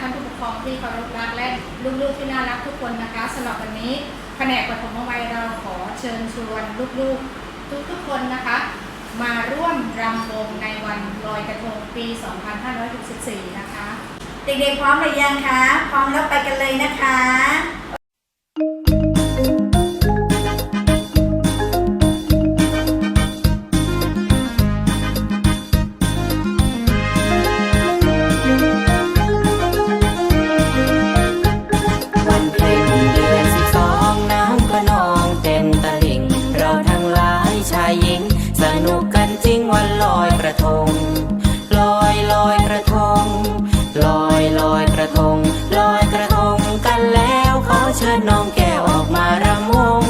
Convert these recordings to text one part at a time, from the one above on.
ท่านผู้ปกครองที่เคารพรักและลูกๆที่น่ารักทุกคนนะคะสำหรับวันนี้แผนกปฐมวัยเราขอเชิญชวนลูกๆทุกๆคนนะคะ มาร่วมรำวงในวันลอยกระทงปี 2564 นะคะ เด็กๆพร้อมหรือยังคะ พร้อมแล้วไปกันเลยนะคะ ลอยลอยกระทง ลอยลอยกระทง ลอยกระทงกันแล้วขอเชิญน้องแก้วออกมารำวง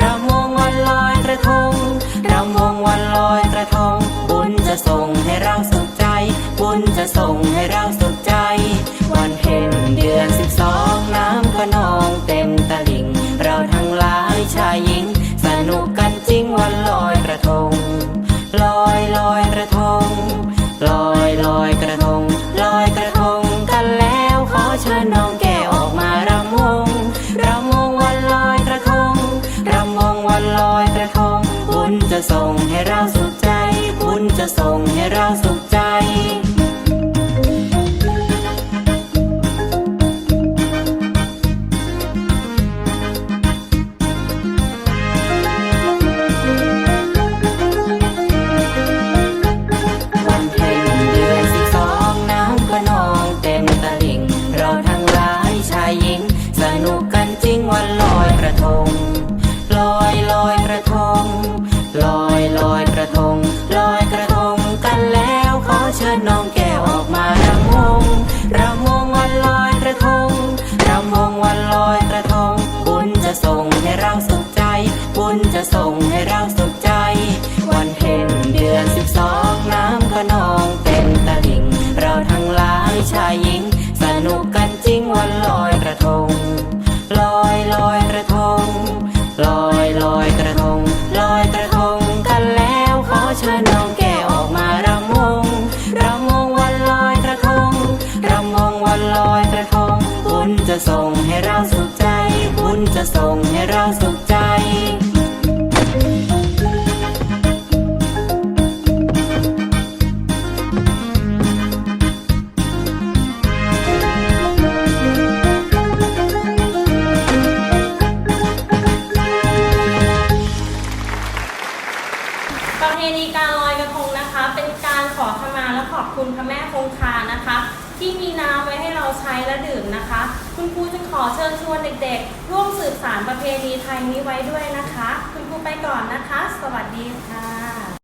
รำวงวันลอยกระทงรำวงวันลอยกระทง บุญจะส่งให้เราสุขใจ บุญจะส่งให้เราสุขใจ วันเพ็ญเดือนสิบสองน้ำก็นองเต็มตลิ่ง เราทั้งหลายชายหญิงสนุกกันจริงวัน ลอยกระทง ลอยกระทงกันแล้วขอเชิญน้องแก้วออกมารำวงรำวงวันลอยกระทงรำวงวันลอยกระทงบุญจะส่งให้เราสุขใจบุญจะส่งให้เราสุข ทง ลอยลอยกระทง ลอยลอยกระทง ลอยกระทงกันแล้วขอเชิญน้อง สุขใจ บุญจะส่งให้เราสุขใจประเพณีการลอยกระทงนะคะ เป็นการขอขมาและขอบคุณพระแม่คงคานะคะ ที่มีน้ำไว้ให้เราใช้และดื่มนะคะ คุณครูจึงขอเชิญชวนเด็กๆ ร่วมสืบสานประเพณีไทยนี้ไว้ด้วยนะคะ คุณครูไปก่อนนะคะ สวัสดีค่ะ